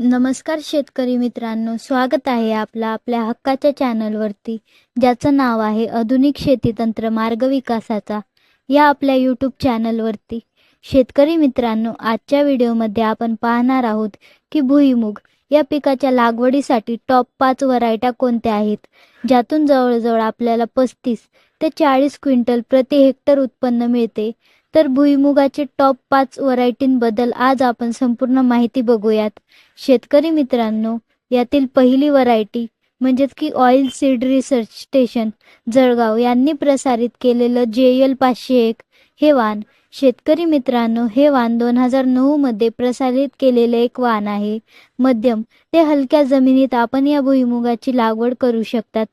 नमस्कार शेतकरी मित्रांनो स्वागत आहे आपला आपल्या हक्काच्या चॅनलवरती ज्याचं नाव आहे आधुनिक शेती तंत्र मार्ग विकासाचा या आपल्या यूट्यूब चॅनलवरती. शेतकरी मित्रांनो आजच्या व्हिडिओमध्ये आपण पाहणार आहोत की भुईमुग या पिकाच्या लागवडीसाठी टॉप पाच व्हरायट्या कोणत्या आहेत? ज्यातून जवळजवळ आपल्याला पस्तीस ते चाळीस क्विंटल प्रति हेक्टर उत्पन्न मिळते. तर भुईमुगाचे टॉप पाच व्हरायटींबद्दल आज आपण संपूर्ण माहिती बघूयात. शेतकरी मित्रांनो यातील पहिली व्हरायटी म्हणजेच की oil seed research station Jalgaon. यांनी प्रसारित केलेलं जे एल पाचशे एक हे वाण शेतकरी मित्रांनो हे वाण दोन हजार नऊमध्ये प्रसारित केलेले एक वाण आहे. मध्यम ते हलक्या जमिनीत आपण या भुईमुगाची लागवड करू शकतात.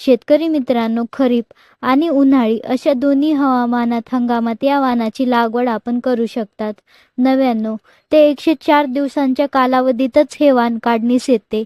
शेतकरी मित्रांनो खरीप आणि उन्हाळी अशा दोन्ही हवामानात हंगामात या वाणाची लागवड आपण करू शकतात. नव्याण्णव ते एकशे चार दिवसांच्या कालावधीतच हे वाण काढणीस येते.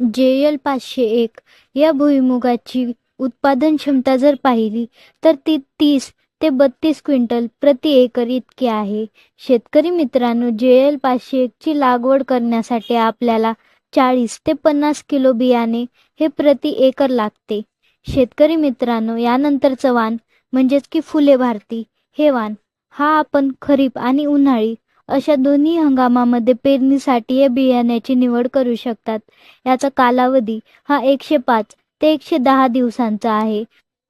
जे एल पाचशे एक या भुईमुगाची उत्पादन क्षमता जर पाहिली तर ती तीस ते बत्तीस क्विंटल प्रति एकर इतकी आहे. शेतकरी मित्रांनो जे एल पाचशे एकची लागवड करण्यासाठी आपल्याला चाळीस ते पन्नास किलो बियाणे हे प्रति एकर लागते. शेतकरी मित्रांनो यानंतरचं वाण म्हणजेच की फुले भारती. हे वाण हा आपण खरीप आणि उन्हाळी अशा दोन्ही हंगामामध्ये पेरणीसाठी या बियाण्याची निवड करू शकतात. याचा कालावधी हा एकशे पाच ते एकशे दहा दिवसांचा आहे.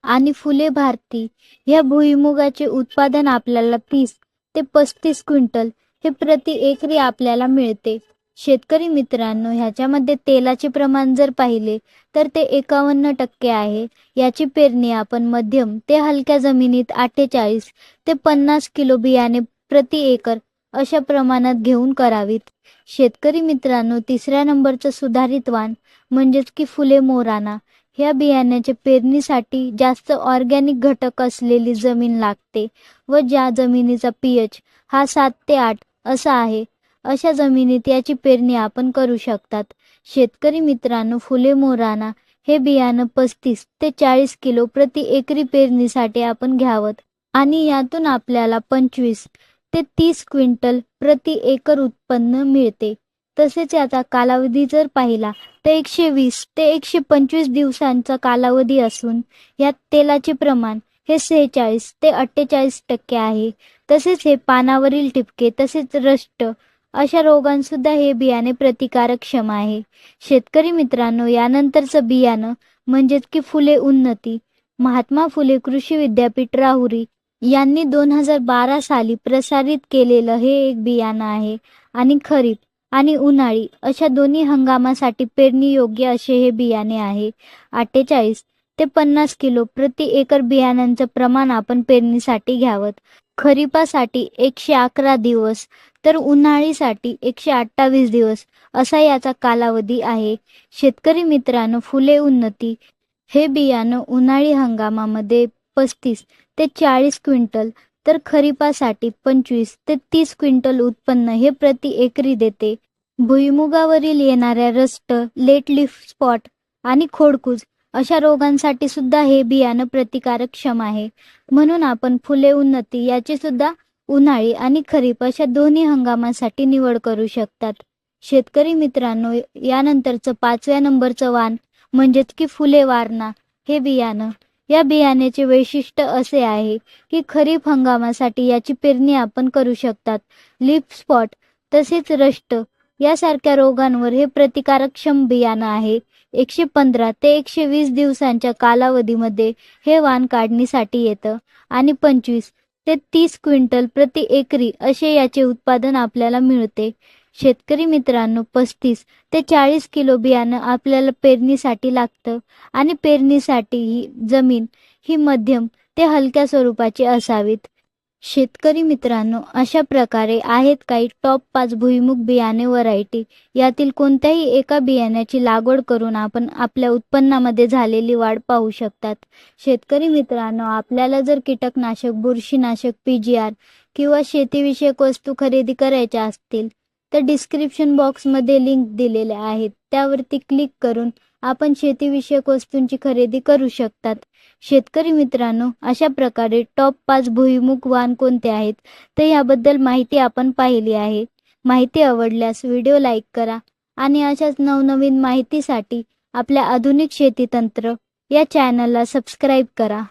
आणि फुले भारती या भुईमुगाचे उत्पादन आपल्याला तीस ते पस्तीस क्विंटल हे प्रति एकरी आपल्याला मिळते. शेतकरी मित्रांनो ह्याच्यामध्ये तेलाचे प्रमाण जर पाहिले तर ते एकावन्न टक्के आहे. याची पेरणी आपण मध्यम ते हलक्या जमिनीत अठ्ठेचाळीस ते पन्नास किलो बियाणे प्रति एकर अशा प्रमाणात घेऊन करावीत. शेतकरी मित्रांनो तिसऱ्या नंबरचं सुधारित वाण म्हणजेच की फुले मोराना. ह्या बियाण्याच्या पेरणीसाठी जास्त ऑर्गॅनिक घटक असलेली जमीन लागते व ज्या जमिनीचा पी एच हा सात ते आठ असा आहे. अशा जमिनीत याची पेरणी आपण करू शकतात. शेतकरी मित्रांनो फुले मोराना हे बियाणं पस्तीस ते चाळीस किलो प्रति एकरी पेरणीसाठी आपण घ्यावं. आणि यातून आपल्याला पंचवीस ते तीस क्विंटल प्रति एकर उत्पन्न मिळते. तसेच याचा कालावधी जर पाहिला तर एकशे वीस ते एकशे पंचवीस दिवसांचा कालावधी असून यात तेलाचे प्रमाण हे सेहेचाळीस ते अठ्ठेचाळीस टक्के आहे. तसेच हे पानावरील टिपके तसेच रष्ट अशा रोगांसुद्धा हे बियाणे प्रतिकारक्षम आहे. शेतकरी मित्रांनो यानंतरचं बियाणं म्हणजेच की फुले उन्नती. महात्मा फुले कृषी विद्यापीठ राहुरी यांनी दोन हजार बारा साली प्रसारित केलेलं हे एक बियाणं आहे. आणि खरीप आणि उन्हाळी अशा दोन्ही हंगामासाठी पेरणी योग्य असे हे बियाणे आहे. अठ्ठेचाळीस ते पन्नास किलो प्रति एकर बियाण्यांचं प्रमाण आपण पेरणीसाठी घ्यावं. खरीपासाठी एकशे अकरा दिवस तर उन्हाळीसाठी एकशे अठ्ठावीस दिवस असा याचा कालावधी आहे. शेतकरी मित्रांनो फुले उन्नती हे बियाणं उन्हाळी हंगामामध्ये पस्तीस ते चाळीस क्विंटल तर खरीपासाठी पंचवीस ते तीस क्विंटल उत्पन्न हे प्रति एकरी देते. भुईमुगावरील येणाऱ्या रस्ट लेट लिफ स्पॉट आणि खोडकूज अशा रोगांसाठी सुद्धा हे बियाणं प्रतिकारक्षम आहे. म्हणून आपण फुले उन्नती याची सुद्धा उन्हाळी आणि खरीप अशा दोन्ही हंगामासाठी निवड करू शकतात. शेतकरी मित्रांनो यानंतरचं पाचव्या नंबरचं वाण म्हणजेच की फुले वारणा हे बियाणं. या बियाण्याचे वैशिष्ट्य असे आहे की खरीप हंगामासाठी याची पेरणी आपण करू शकतात. लिप स्पॉट तसेच रष्ट यासारख्या रोगांवर हे प्रतिकारक्षम बियाणं आहे. एकशे पंधरा ते एकशे वीस दिवसांच्या कालावधीमध्ये हे वाण काढणीसाठी येतं. आणि पंचवीस ते तीस क्विंटल प्रति एकरी असे याचे उत्पादन आपल्याला मिळते. शेतकरी मित्रांनो पस्तीस ते चाळीस किलो बियाणं आपल्याला पेरणीसाठी लागतं. आणि पेरणीसाठी ही जमीन ही मध्यम ते हलक्या स्वरूपाची असावीत. शेतकरी मित्रांनो अशा प्रकारे आहेत काही टॉप पाच भुईमुग बियाणे व्हरायटी यातील कोणत्याही एका बियाण्याची लागवड करून आपण आपल्या उत्पन्नामध्ये झालेली वाढ पाहू शकतात. शेतकरी मित्रांनो आपल्याला जर कीटकनाशक बुरशीनाशक पी जी आर किंवा शेतीविषयक वस्तू खरेदी करायच्या असतील तर डिस्क्रिप्शन बॉक्समध्ये लिंक दिलेल्या आहेत. त्यावरती क्लिक करून आपण शेतीविषयक वस्तूंची खरेदी करू शकतात. शेतकरी मित्रांनो अशा प्रकारे टॉप पाच भुईमुग वाण कोणते आहेत? तर याबद्दल माहिती आपण पाहिली आहे. माहिती आवडल्यास व्हिडिओ लाईक करा आणि अशाच नवनवीन माहितीसाठी आपल्या आधुनिक शेती तंत्र या चॅनलला सबस्क्राईब करा.